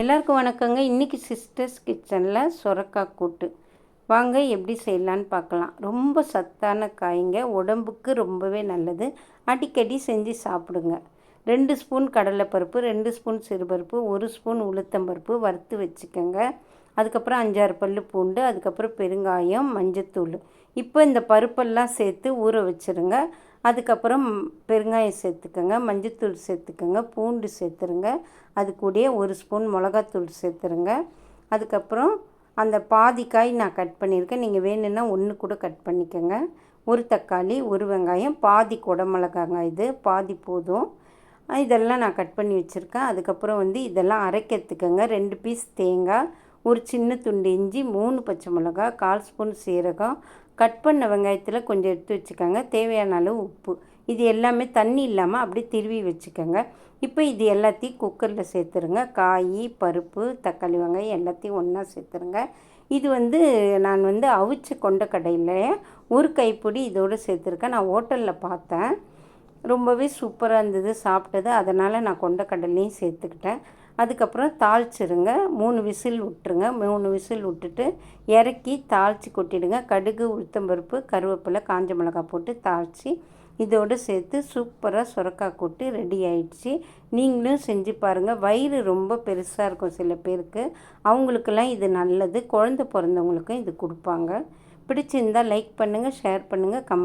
எல்லாருக்கும் வணக்கங்க. இன்றைக்கி சிஸ்டர்ஸ் கிச்சனில் சுரக்காய் கூட்டு. வாங்க எப்படி செய்யலான்னு பார்க்கலாம். ரொம்ப சத்தான காய்ங்க. உடம்புக்கு ரொம்பவே நல்லது. அடிக்கடி செஞ்சு சாப்பிடுங்க. ரெண்டு ஸ்பூன் கடலைப்பருப்பு ரெண்டு ஸ்பூன் சிறுபருப்பு ஒரு ஸ்பூன் உளுத்தம்பருப்பு வறுத்து வச்சுக்கோங்க. அதுக்கப்புறம் அஞ்சாறு பல் பூண்டு அதுக்கப்புறம் பெருங்காயம் மஞ்சத்தூள். இப்போ இந்த பருப்பெல்லாம் சேர்த்து ஊற வச்சுருங்க. அதுக்கப்புறம் பெருங்காயம் சேர்த்துக்கோங்க மஞ்சத்தூள் சேர்த்துக்கோங்க பூண்டு சேர்த்துருங்க. அது கூடயே ஒரு ஸ்பூன் மிளகாத்தூள் சேர்த்துருங்க. அதுக்கப்புறம் அந்த பாதி காய் நான் கட் பண்ணியிருக்கேன். நீங்கள் வேணும்னா ஒன்று கூட கட் பண்ணிக்கோங்க. ஒரு தக்காளி ஒரு வெங்காயம் பாதி குடமிளகாங்க இது. பாதி போதும். இதெல்லாம் நான் கட் பண்ணி வச்சுருக்கேன். அதுக்கப்புறம் வந்து இதெல்லாம் அரைக்கிறதுக்குங்க ரெண்டு பீஸ் தேங்காய் ஒரு சின்ன துண்டு இஞ்சி மூணு பச்சை மிளகா கால் ஸ்பூன் சீரகம் கட் பண்ண வெங்காயத்தில் கொஞ்சம் எடுத்து வச்சுக்கோங்க. தேவையான அளவு உப்பு. இது எல்லாமே தண்ணி இல்லாமல் அப்படியே திருவி வச்சுக்கோங்க. இப்போ இது எல்லாத்தையும் குக்கரில் சேர்த்துருங்க. காய் பருப்பு தக்காளி வெங்காயம் எல்லாத்தையும் ஒன்றா சேர்த்துருங்க. இது வந்து நான் வந்து அவிச்ச கொண்ட கடையில் ஒரு கைப்பொடி இதோடு சேர்த்துருக்கேன். நான் ஹோட்டலில் பார்த்தேன். ரொம்பவே சூப்பராக இருந்தது சாப்பிட்டது. அதனால் நான் கொண்ட கடலையும் சேர்த்துக்கிட்டேன். அதுக்கப்புறம் தாளிச்சிருங்க. மூணு விசில் விட்டுருங்க. மூணு விசில் விட்டுட்டு இறக்கி தாளித்து கொட்டிடுங்க. கடுகு உளுத்தம்பருப்பு கருவேப்பிலை காஞ்ச மிளகாய் போட்டு தாளித்து இதோடு சேர்த்து சூப்பராக சுரக்காய் கூட்டு ரெடி ஆயிடுச்சு. நீங்களும் செஞ்சு பாருங்கள் வயிறு ரொம்ப பெருசாக இருக்கும் சில பேருக்கு. அவங்களுக்கெல்லாம் இது நல்லது. குழந்த பிறந்தவங்களுக்கும் இது கொடுப்பாங்க. பிடிச்சிருந்தால் லைக் பண்ணுங்கள் ஷேர் பண்ணுங்கள் கமெண்ட்